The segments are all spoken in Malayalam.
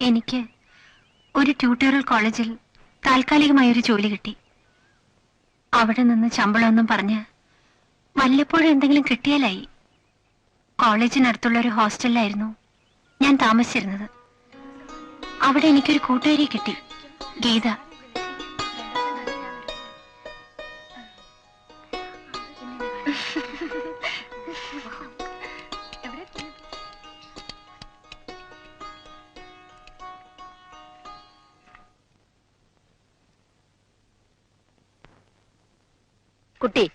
എനിക്ക് ഒരു ട്യൂട്ടോറിയൽ കോളേജിൽ താൽക്കാലികമായ ഒരു ജോലി കിട്ടി. അവിടെ നിന്ന് ശമ്പളമൊന്നും പറഞ്ഞ് വല്ലപ്പോഴും എന്തെങ്കിലും കിട്ടിയാലായി. കോളേജിനടുത്തുള്ള ഒരു ഹോസ്റ്റലിലായിരുന്നു ഞാൻ താമസിച്ചിരുന്നത്. അവിടെ എനിക്കൊരു കൂട്ടുകാരി കിട്ടി. ഗീത. കുട്ടി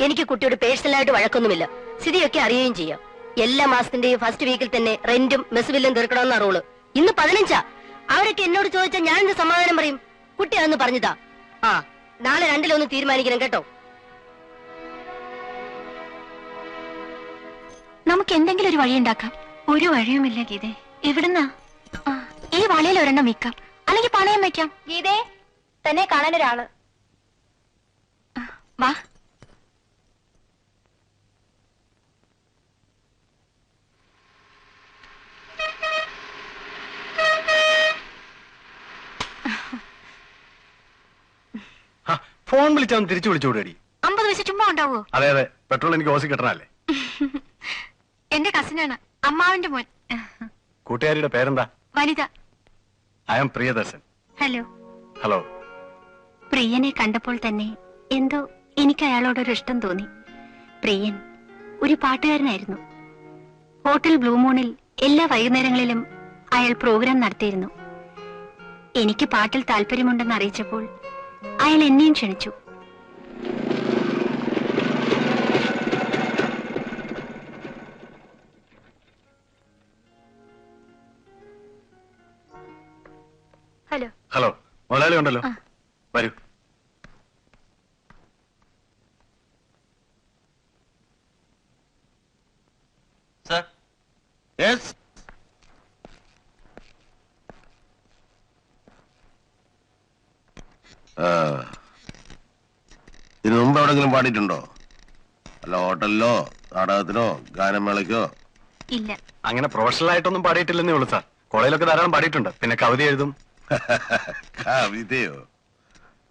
എനിക്ക് കുട്ടിയോട് പേഴ്സണലായിട്ട് വഴക്കൊന്നുമില്ല. സ്ഥിതിയൊക്കെ അറിയുകയും ചെയ്യാം. എല്ലാ മാസത്തിന്റെയും ഫസ്റ്റ് വീക്കിൽ തന്നെ റെന്റും മെസ് ബില്ലും തീർക്കണമെന്ന റൂൾ ഇന്ന് പതിനഞ്ചാ. അവരൊക്കെ എന്നോട് ചോദിച്ചാൽ ഞാൻ എന്ത് സമാധാനം പറയും? കുട്ടി അതൊന്ന് പറഞ്ഞതാ. ആ നാളെ രണ്ടിലൊന്ന് തീരുമാനിക്കണം കേട്ടോ. നമുക്ക് എന്തെങ്കിലും ഒരു വഴി ഉണ്ടാക്കാം ഒരു വഴിയുമില്ല ഗീതേ. എവിടുന്നാ? ആ, ഈ വളയിൽ ഒരെണ്ണം വിൽക്കാം. അല്ലെങ്കിൽ പണയം വെക്കാം. ഗീതേ തന്നെ കാണാൻ ഒരാൾ വാ. ഫോൺ വിളിച്ചാൽ തിരിച്ചു വിളിച്ചോടി അമ്പത് പൈസ ചുമ്മാ ഉണ്ടാവോ? അതെ അതെ. പെട്രോൾ എനിക്ക് ഓസി കിട്ടണല്ലേ എന്റെ കസിനാണ് അമ്മാവിന്റെ മോൻ. കൂട്ടുകാരിയുടെ പേരെന്താ? Vanitha. I am Priyadarshan. Hello. Hello. പ്രിയനെ കണ്ടപ്പോൾ തന്നെ എന്തോ എനിക്ക് അയാളോടൊരു ഇഷ്ടം തോന്നി. പ്രിയൻ ഒരു പാട്ടുകാരനായിരുന്നു. ഹോട്ടൽ ബ്ലൂമൂണിൽ എല്ലാ വൈകുന്നേരങ്ങളിലും അയാൾ പ്രോഗ്രാം നടത്തിയിരുന്നു. എനിക്ക് പാട്ടിൽ താല്പര്യമുണ്ടെന്ന് അറിയിച്ചപ്പോൾ അയാൾ എന്നെയും ക്ഷണിച്ചു. ഹലോ. ഹലോ മുതലാളി ഉണ്ടല്ലോ. വരൂ. പാടിയിട്ടുണ്ടോ? അല്ല ഹോട്ടലിലോ നാടകത്തിനോ ഗാനമേളയ്ക്കോ? ഇല്ല. അങ്ങനെ പ്രൊഫഷണൽ ആയിട്ടൊന്നും പാടിയിട്ടില്ലെന്നേ ഉള്ളൂ സാർ. കോളേജിലൊക്കെ ധാരാളം പാടിയിട്ടുണ്ട്. പിന്നെ കവിത എഴുതും. കവിതയോ?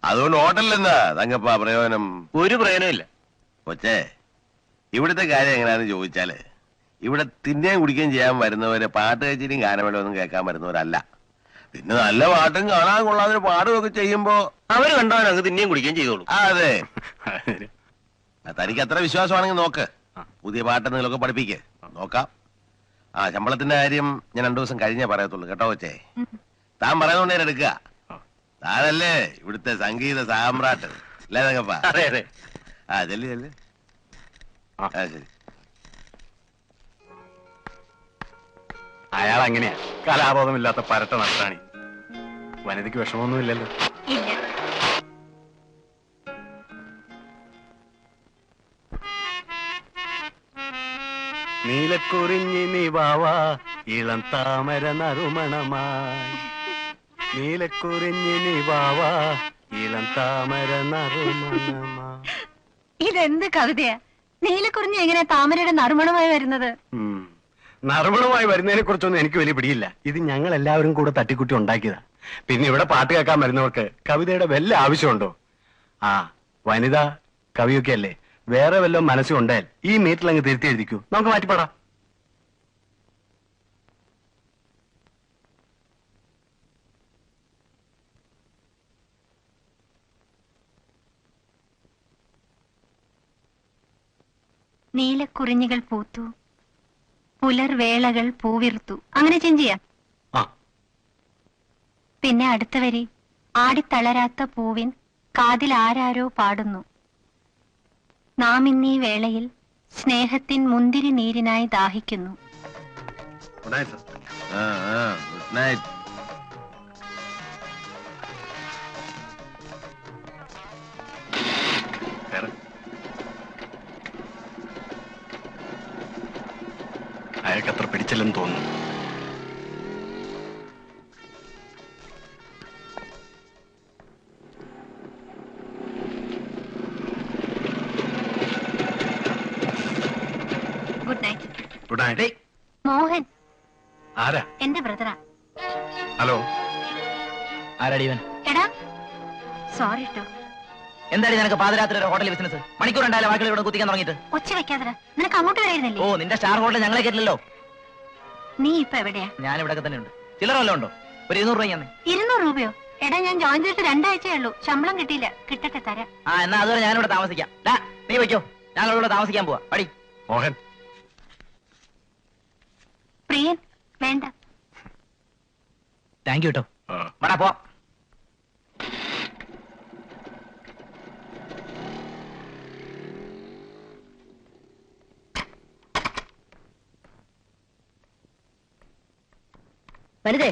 അതുകൊണ്ട് ഹോട്ടലിലെന്താ തങ്കപ്പ പ്രയോജനം? ഒരു പ്രയോജനമില്ല കൊച്ചേ ഇവിടുത്തെ കാര്യം എങ്ങനെയാന്ന് ചോദിച്ചാൽ ഇവിടെ തിന്നേം കുടിക്കുകയും ചെയ്യാൻ വരുന്നവര് പാട്ട് കച്ചേരിയും ഗാനമേള ഒന്നും കേൾക്കാൻ വരുന്നവരല്ല. പിന്നെ നല്ല പാട്ടും കാണാൻ കൊള്ളാതെ പാടുകയൊക്കെ ചെയ്യുമ്പോ അവർ കണ്ടവൻ അങ്ങ് തിന്നെയും കുടിക്കുകയും ചെയ്തോളൂ. അതെ. തനിക്ക് അത്ര വിശ്വാസമാണെങ്കിൽ നോക്ക്. പുതിയ പാട്ട് എന്തെങ്കിലുമൊക്കെ പഠിപ്പിക്ക്. നോക്കാം. ആ ശമ്പളത്തിന്റെ കാര്യം ഞാൻ രണ്ടു ദിവസം കഴിഞ്ഞേ പറയത്തുള്ളൂ. കേട്ടോ കൊച്ചേ? താൻ പറയുന്നോണ്ട് ഞാൻ എടുക്കുക. താനല്ലേ ഇവിടുത്തെ സംഗീത സാമ്രാട്ട്. അല്ലേ അതെ ആ ചെല്ലി ചെല്ലി. ആ. ആ ശരി. അയാൾ അങ്ങനെയാ. കലാബോധമില്ലാത്ത പരട്ട നഷ്ടാണി വനിതയ്ക്ക് വിഷമമൊന്നുമില്ലല്ലോ. നീലക്കുറിഞ്ഞി നീ നിവാവാ ഇളം താമര നറുമണമായി നീലക്കുറിഞ്ഞി നീ നിവാവാ ഇളം താമര നറുമണമായി ഇതെന്ത് കവിതയാ? നീലക്കുറിഞ്ഞി എങ്ങനെ താമരയുടെ നറുമണമായി വരുന്നത്. നറുമണമായി വരുന്നതിനെ കുറിച്ചൊന്നും എനിക്ക് വലിയ പിടിയില്ല. ഇത് ഞങ്ങൾ എല്ലാവരും കൂടെ തട്ടിക്കുട്ടി ഉണ്ടാക്കിയതാ. പിന്നെ ഇവിടെ പാട്ട് കേൾക്കാൻ വരുന്നവർക്ക് കവിതയുടെ വല്ല ആവശ്യമുണ്ടോ? ആ വനിത കവിയൊക്കെ അല്ലേ വേറെ വല്ലതും മനസ്സുണ്ടായാൽ ഈ മീറ്റിൽ അങ്ങ് തിരുത്തി എഴുതിക്കൂ. നമുക്ക് മാറ്റിപ്പാടാം. നീലക്കുറിഞ്ഞികൾ പൂത്തു. പുലർവേളകൾ പൂവിർത്തു അങ്ങനെ ചെഞ്ചിയ പിന്നെ അടുത്ത വരി. ആടിത്തളരാത്ത പൂവിൻ കാതിൽ ആരാരോ പാടുന്നു. നാം ഇന്നീ വേളയിൽ സ്നേഹത്തിൻ മുന്തിരി നീരിനായി ദാഹിക്കുന്നു. അയാൾക്ക് അത്ര പിടിച്ചില്ലെന്ന് തോന്നുന്നു. മോഹൻ. ആരാ? എന്റെ ബ്രദറാ. ഹലോ. ആരാടി ഇവൻ? എടാ സോറി എന്താടി നിനക്ക് പാതിരാത്രി ഒരു ഹോട്ടൽ ബിസിനസ് മണിക്കൂർ ഉണ്ടായാലും വാക്കുകൾ ഇവിടെ കുത്തിക്കാൻ തുടങ്ങിയിട്ട്? ഒച്ച വെക്കാതെ നിനക്ക് അങ്ങോട്ട് വരായിരുന്നില്ലേ? ഓ നിന്റെ സ്റ്റാർ ഹോട്ടൽ ഞങ്ങളെ കേട്ടില്ലല്ലോ നീ ഇപ്പൊ എവിടെയാ? ഞാൻ ഇവിടെ തന്നെ ഉണ്ട് ചില്ലറ വല്ലതും ഉണ്ടോ? ഒരു ഇരുന്നൂറ് രൂപ ഇരുന്നൂറ് രൂപയോ? എടാ ഞാൻ ജോയിൻ ചെയ്തിട്ട് രണ്ടാഴ്ചയേ ഉള്ളൂ. ശമ്പളം കിട്ടിയില്ല. കിട്ടട്ടെ തരാം. ആ എന്നാ അതുവരെ ഞാനിവിടെ താമസിക്കാം. ഡാ, നീ വയ്ക്കോ ഞങ്ങൾ ഇവിടെ താമസിക്കാൻ പോവാ. പടി. മോഹൻ പ്രിയൻ വേണ്ട. താങ്ക് യു കേട്ടോ വടാ പോ. വനിതേ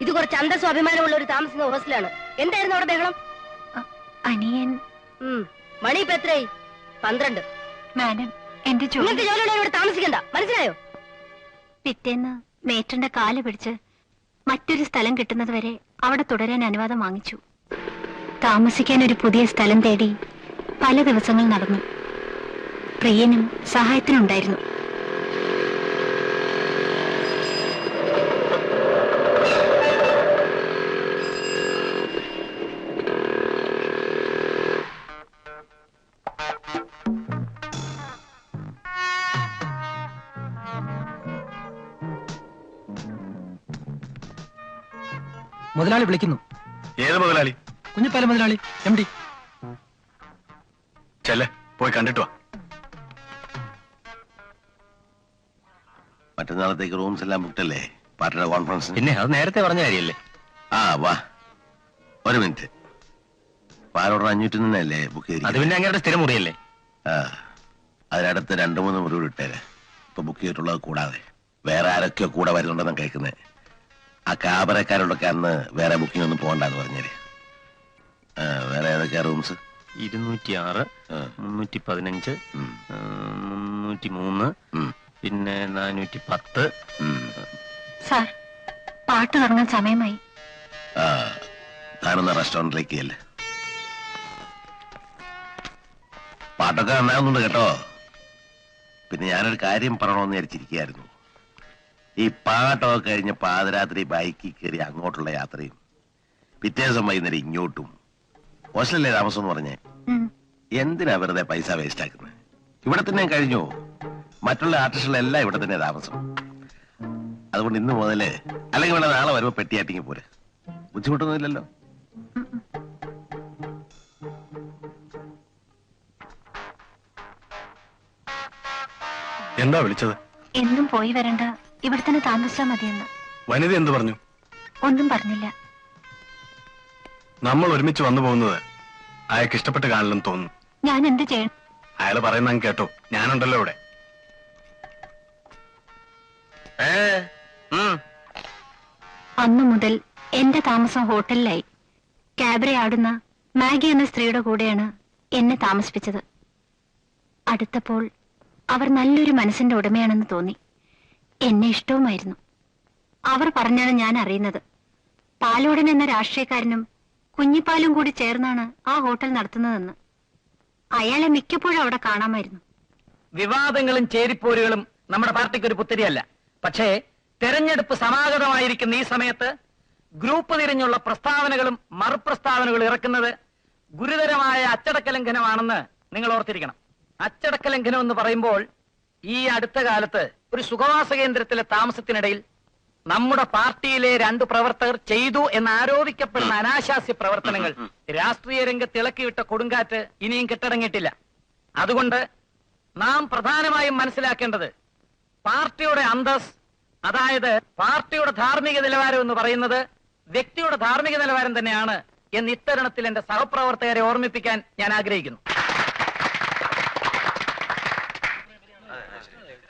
ഇത് കുറച്ച് അന്തസ്സും അഭിമാനമുള്ള ഒരു താമസിക്കുന്ന ഹോസ്റ്റലാണ്. എന്തായിരുന്നു അവിടെ ബഹളം? അനിയൻ. മണി ഇപ്പൊ എത്രയായി? പന്ത്രണ്ട്. മാഡം എന്റെ ജോലി നിങ്ങൾക്ക് ഇവിടെ താമസിക്കണ്ട. മനസ്സിലായോ? പിറ്റേന്ന് മേറ്റന്റെ കാൽ പിടിച്ച് മറ്റൊരു സ്ഥലം കിട്ടുന്നത് വരെ അവിടെ തുടരാൻ അനുവാദം വാങ്ങിച്ചു. താമസിക്കാൻ ഒരു പുതിയ സ്ഥലം തേടി പല ദിവസങ്ങൾ നടന്നു. പ്രിയനും സഹായത്തിനുണ്ടായിരുന്നു. മുതലാളി വിളിക്കുന്നു. ഏത് മുതലാളി? കുഞ്ഞിപ്പാല മുതലാളി എം ഡി ചെല്ലേ പോയി കണ്ടിട്ട് വാ. മറ്റന്നാളത്തേക്ക് റൂംസ് എല്ലാം ബുക്ക് അല്ലേ? പാർട്ടിയുടെ കോൺഫറൻസ് പിന്നെ അത് നേരത്തെ പറഞ്ഞ കാര്യല്ലേ? ആ വാ. ഒരു മിനിറ്റ് പാലോട് അഞ്ഞൂറ്റി നിന്നല്ലേ ബുക്ക് അത് ചെയ്തിരിക്കുന്നത്? പിന്നെ അങ്ങയുടെ സ്ഥിരം മുറിയല്ലേ? ആ അതിനടുത്ത് രണ്ടു മൂന്ന് മുറി കൂടി ഇട്ടേരെ. ഇപ്പൊ ബുക്ക് ചെയ്തിട്ടുള്ളത് കൂടാതെ. വേറെ ആരൊക്കെയോ കൂടെ വരുന്നുണ്ടെന്ന് കേൾക്കുന്നത് ആ കാബറക്കാരോടൊക്കെ അന്ന് വേറെ ബുക്കിംഗ് ഒന്നും പോകണ്ടെന്ന് പറഞ്ഞേര്. ആ, വേറെ ഏതൊക്കെയാ റൂംസ് ഇരുന്നൂറ്റി ആറ്. മുന്നൂറ്റി പതിനഞ്ച് മുന്നൂറ്റി മൂന്ന് പിന്നെ നാനൂറ്റി പത്ത് സാർ പാട്ട് തുടങ്ങാൻ സമയമായി. താനൊന്ന് റെസ്റ്റോറന്റിലേക്ക് അല്ലേ പാട്ടൊക്കെ നന്നാവുന്നുണ്ട് കേട്ടോ. പിന്നെ ഞാനൊരു കാര്യം പറയണമെന്ന് വിചാരിച്ചിരിക്കുകയായിരുന്നു. ഈ പാട്ടൊക്കെ കഴിഞ്ഞ് പാതിരാത്രി ബൈക്കിൽ കയറി അങ്ങോട്ടുള്ള യാത്രയും. പിറ്റേ ദിവസം വൈകുന്നേരം ഇങ്ങോട്ടും. ഹോസ്റ്റലിലെ താമസം എന്ന് പറഞ്ഞേ എന്തിനാ വെറുതെ പൈസ വേസ്റ്റ് ആക്കുന്നത് ഇവിടെ തന്നെ കഴിഞ്ഞു? മറ്റുള്ള ആർട്ടിസ്റ്റുകളെല്ലാം ഇവിടെ തന്നെ താമസം. അതുകൊണ്ട് ഇന്ന് മുതൽ അല്ലെങ്കിൽ ഇവിടെ നാളെ വരുമ്പോ പെട്ടിയാട്ടിങ്ങി പോരെ. ബുദ്ധിമുട്ടൊന്നുമില്ലല്ലോ. എന്താ വിളിച്ചത്? എന്നും പോയി വരണ്ട. ഇവിടെ തന്നെ താമസിച്ചാ മതിയെന്ന്. വനിത എന്ത് പറഞ്ഞു? ഒന്നും പറഞ്ഞില്ല. നമ്മൾ ഒരുമിച്ച് വന്നു പോകുന്നത് അയാൾക്ക് ഇഷ്ടപ്പെട്ട് കാണില്ലെന്ന് തോന്നുന്നു. ഞാൻ എന്ത് ചെയ്യണം അയാൾ പറയുന്ന അങ്ങ് കേട്ടോ. ഞാനുണ്ടല്ലോ ഇവിടെ. അന്നു മുതൽ എന്റെ താമസം ഹോട്ടലിലായി. ക്യാബറെ ആടുന്ന മാഗി എന്ന സ്ത്രീയുടെ കൂടെയാണ് എന്നെ താമസിപ്പിച്ചത്. അടുത്തപ്പോൾ അവർ നല്ലൊരു മനസ്സിന്റെ ഉടമയാണെന്ന് തോന്നി. എന്നെ ഇഷ്ടവുമായിരുന്നു. അവർ പറഞ്ഞാണ് ഞാൻ അറിയുന്നത്. പാലോടൻ എന്ന രാഷ്ട്രീയക്കാരനും കുഞ്ഞിപ്പാലും കൂടി ചേർന്നാണ് ആ ഹോട്ടൽ നടത്തുന്നതെന്ന്. അയാളെ മിക്കപ്പോഴും അവിടെ കാണാമായിരുന്നു. വിവാദങ്ങളും ചേരിപ്പോരുകളും നമ്മുടെ പാർട്ടിക്ക് ഒരു പുത്തിരിയല്ല. പക്ഷേ തെരഞ്ഞെടുപ്പ് സമാഗതമായിരിക്കുന്ന ഈ സമയത്ത് ഗ്രൂപ്പ് തിരിഞ്ഞുള്ള പ്രസ്താവനകളും മറുപ്രസ്താവനകളും ഇറക്കുന്നത് ഗുരുതരമായ അച്ചടക്ക ലംഘനമാണെന്ന് നിങ്ങൾ ഓർത്തിരിക്കണം. അച്ചടക്ക ലംഘനം എന്ന് പറയുമ്പോൾ ഈ അടുത്ത കാലത്ത് ഒരു സുഖവാസ കേന്ദ്രത്തിലെ താമസത്തിനിടയിൽ നമ്മുടെ പാർട്ടിയിലെ രണ്ട് പ്രവർത്തകർ ചെയ്തു എന്ന് ആരോപിക്കപ്പെടുന്ന അനാശാസ്യ പ്രവർത്തനങ്ങൾ രാഷ്ട്രീയ രംഗത്ത് ഇളക്കിവിട്ട കൊടുങ്കാറ്റ് ഇനിയും കെട്ടടങ്ങിയിട്ടില്ല. അതുകൊണ്ട് നാം പ്രധാനമായും മനസ്സിലാക്കേണ്ടത് പാർട്ടിയുടെ അന്തസ് അതായത് പാർട്ടിയുടെ ധാർമ്മിക നിലവാരം എന്ന് പറയുന്നത് വ്യക്തിയുടെ ധാർമ്മിക നിലവാരം തന്നെയാണ് എന്ന് ഇത്തരണത്തിൽ എന്റെ സഹപ്രവർത്തകരെ ഓർമ്മിപ്പിക്കാൻ ഞാൻ ആഗ്രഹിക്കുന്നു ആ, ആ, ശരി. ആ, ഇപ്പം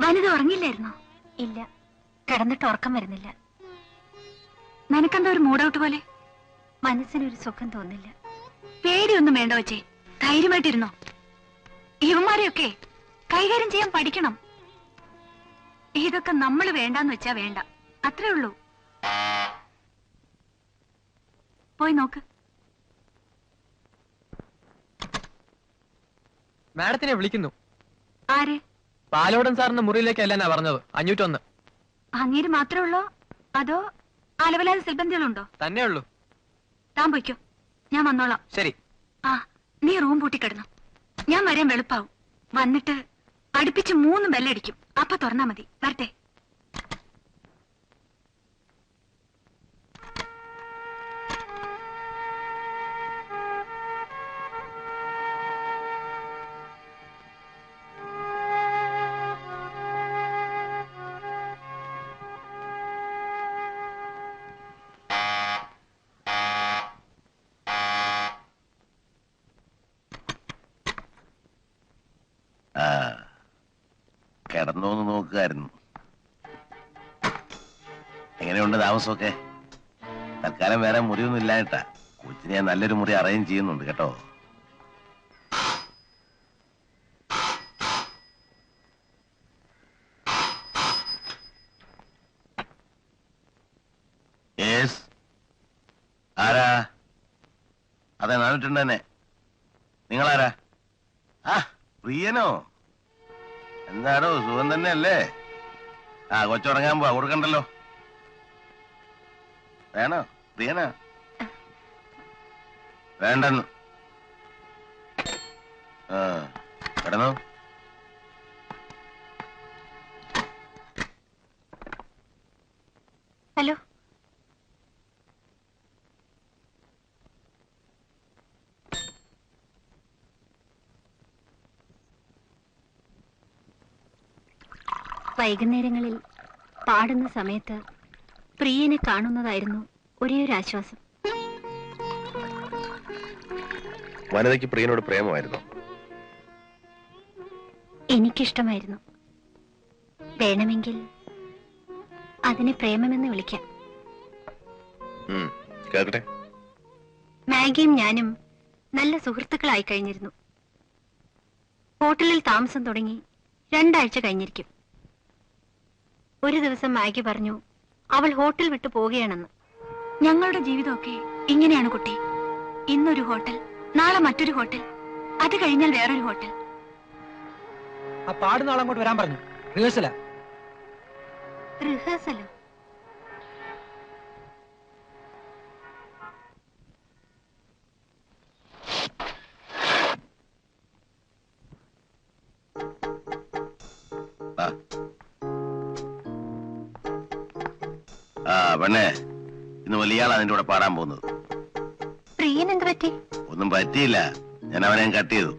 വനിത ഉറങ്ങില്ലായിരുന്നോ? ഇല്ല. കിടന്നിട്ട് ഉറക്കം വരുന്നില്ല. നിനക്കെന്താ ഒരു മൂഡൌട്ട് പോലെ? മനസ്സിനൊരു സുഖം തോന്നില്ല. പേടിയൊന്നും വേണ്ട വച്ചേ ധൈര്യമായിട്ടിരുന്നോ? ഇവന്മാരെയൊക്കെ കൈകാര്യം ചെയ്യാൻ പഠിക്കണം. ഇതൊക്കെ നമ്മൾ വേണ്ടാന്ന് വെച്ചാ വേണ്ട. അത്രേ ഉള്ളൂ. പോയി നോക്ക്. മാഡത്തിനെ വിളിക്കുന്നു. ആരെ? പാലോടൻ സാറിന്റെ മുറിയിലേക്ക് അല്ലെന്നാ പറഞ്ഞത്. അഞ്ഞൂറ്റൊന്ന്. അങ്ങേര് മാത്രമേ ഉള്ളോ? അതോ അലവലാതെ സിബന്ധികളുണ്ടോ തന്നെ ഉള്ളൂ. താൻ പൊയ്ക്കോ. ഞാൻ വന്നോളാം. ശരി. ആ നീ റൂം പൂട്ടിക്കിടന്നു ഞാൻ വരാൻ വെളുപ്പാവും. വന്നിട്ട് അടുപ്പിച്ച് മൂന്ന് ബെല്ലടിക്കും. അപ്പൊ തുറന്നാ മതി. വരട്ടെ. കിടന്നോന്ന് നോക്കുകയായിരുന്നു എങ്ങനെയുണ്ട് താമസമൊക്കെ? തൽക്കാലം വേറെ മുറിയൊന്നും ഇല്ലായിട്ടാ കൊച്ചിനെ ഞാൻ നല്ലൊരു മുറി അറേഞ്ച് ചെയ്യുന്നുണ്ട് കേട്ടോ. ആരാ? അതെ നാണിട്ടുണ്ട് നിങ്ങളാരാ? ആ പ്രിയനോ? എന്താടോ സുഖം തന്നെയല്ലേ? ആ കൊച്ചുറങ്ങാൻ പോവാ കൊടുക്കണ്ടല്ലോ. വേണോ? പ്രിയനാ? വേണ്ടെന്ന്. ആ കിടന്നോ? ഹലോ? വൈകുന്നേരങ്ങളിൽ പാടുന്ന സമയത്ത് പ്രിയനെ കാണുന്നതായിരുന്നു ഒരേ ഒരു ആശ്വാസം വനിതയ്ക്ക് പ്രിയനോട് പ്രേമമായിരുന്നു? എനിക്കിഷ്ടമായിരുന്നു. വേണമെങ്കിൽ അതിനെ പ്രേമമെന്ന് വിളിക്കാം. കേൾക്കട്ടെ. മാഗിയും ഞാനും നല്ല സുഹൃത്തുക്കളായി കഴിഞ്ഞിരുന്നു. ഹോട്ടലിൽ താമസം തുടങ്ങി രണ്ടാഴ്ച കഴിഞ്ഞിരിക്കും. ഒരു ദിവസം മാഗി പറഞ്ഞു അവൾ ഹോട്ടൽ വിട്ടു പോവുകയാണെന്ന്. ഞങ്ങളുടെ ജീവിതമൊക്കെ ഇങ്ങനെയാണ് കുട്ടി. ഇന്നൊരു ഹോട്ടൽ നാളെ മറ്റൊരു ഹോട്ടൽ അത് കഴിഞ്ഞാൽ വേറൊരു ഹോട്ടൽ. ആ പാടുന്ന നാളെ അങ്ങോട്ട് വരാൻ പറഞ്ഞു. റിഹേഴ്സലാ. റിഹേഴ്സലോ? പെണ്ണേ ഇന്ന് വലിയാളാ നിന്റെ കൂടെ പാടാൻ പോകുന്നത്. പ്രിയൻ എന്ത് പറ്റി? ഒന്നും പറ്റിയില്ല. ഞാൻ അവനെ കട്ട് ചെയ്തു.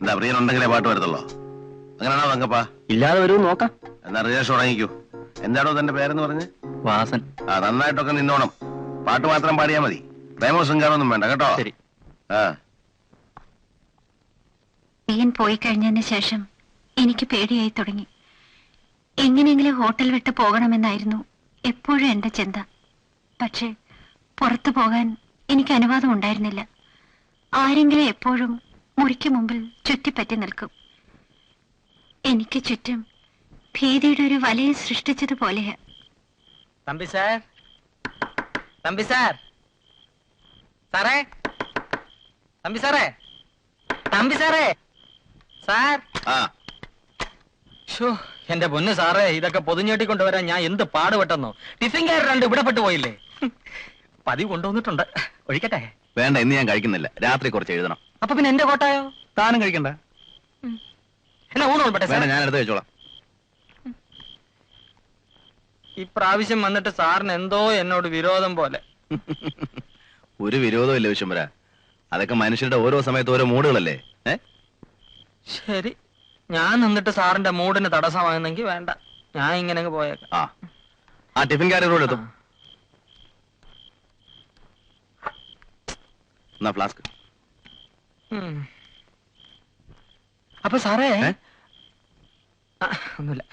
എന്താ പ്രിയൻ ഉണ്ടെങ്കിലേ പാട്ട് വരത്തുള്ളോ? അങ്ങനെയാണോ തങ്കപ്പാ? ഇല്ലാതെ വരൂ നോക്കാം. എന്നാ റിജേഷ് തുടങ്ങിക്കൂ എന്താണോ തന്റെ പേരെന്ന് പറഞ്ഞ്? വാസൻ. ആ നന്നായിട്ടൊക്കെ നിന്നോണം. പാട്ട് മാത്രം പാടിയാ മതി. പ്രേമോ ശൃംഗാരൊന്നും വേണ്ട കേട്ടോ? ശരി. ആ. പ്രിയൻ പോയി കഴിഞ്ഞതിന് ശേഷം എനിക്ക് പേടിയായി തുടങ്ങി. എങ്ങനെയെങ്കിലും ഹോട്ടൽ വിട്ട് പോകണമെന്നായിരുന്നു എപ്പോഴും എന്റെ ചിന്ത. പക്ഷേ പുറത്തു പോകാൻ എനിക്ക് അനുവാദം ഉണ്ടായിരുന്നില്ല. ആരെങ്കിലും എപ്പോഴും മുറിക്ക് മുമ്പിൽ ചുറ്റിപ്പറ്റി നിൽക്കും. എനിക്ക് ചുറ്റും ഭീതിയുടെ ഒരു വലയം സൃഷ്ടിച്ചതുപോലെ തമ്പി സാർ. തമ്പി സാർ. സാറേ. തമ്പി സാറേ. തമ്പി സാറേ. സാർ. ആ. ഷോ എന്റെ പൊന്ന് സാറേ ഇതൊക്കെ പൊതിഞ്ഞേട്ടി കൊണ്ടുവരാൻ ഞാൻ എന്ത് പാടുപെട്ടെന്നോ? ടിഫിൻകാർ രണ്ട് ഇവിടെ പെട്ടു പോയില്ലേ? പതിവ് കൊണ്ടുവന്നിട്ടുണ്ട്. ഒഴിക്കട്ടെ. വേണ്ട ഇന്ന് ഞാൻ കഴിക്കുന്നില്ല. രാത്രി കുറച്ച് എഴുതണം. അപ്പൊ പിന്നെ എന്റെ കോട്ടായോ? താനും കഴിക്കണ്ട. എന്നാ ഊണ് ഉൾപ്പെട്ടെ വേണ്ട ഞാൻ എടുത്ത് കഴിച്ചോളാം ഇപ്രാവശ്യം വന്നിട്ട് സാറിന് എന്തോ എന്നോട് വിരോധം പോലെ. ഒരു വിരോധം ഇല്ല വിശ്വംബര അതൊക്കെ മനുഷ്യരുടെ ഓരോ സമയത്ത് ഓരോ മൂടുകളല്ലേ ശരി. ഞാൻ നിന്നിട്ട് സാറിന്റെ മൂഡിന് തടസ്സമാകുന്നെങ്കിൽ വേണ്ട. ഞാൻ ഇങ്ങനെ അങ്ങ് പോയേക്കാം. ആ. ആ ടിഫിൻ കാര്യം എത്തും എന്നാ ഫ്ലാസ്ക്. ഉം. അപ്പൊ സാറേ ഏ? ആ, ഒന്നുമില്ല.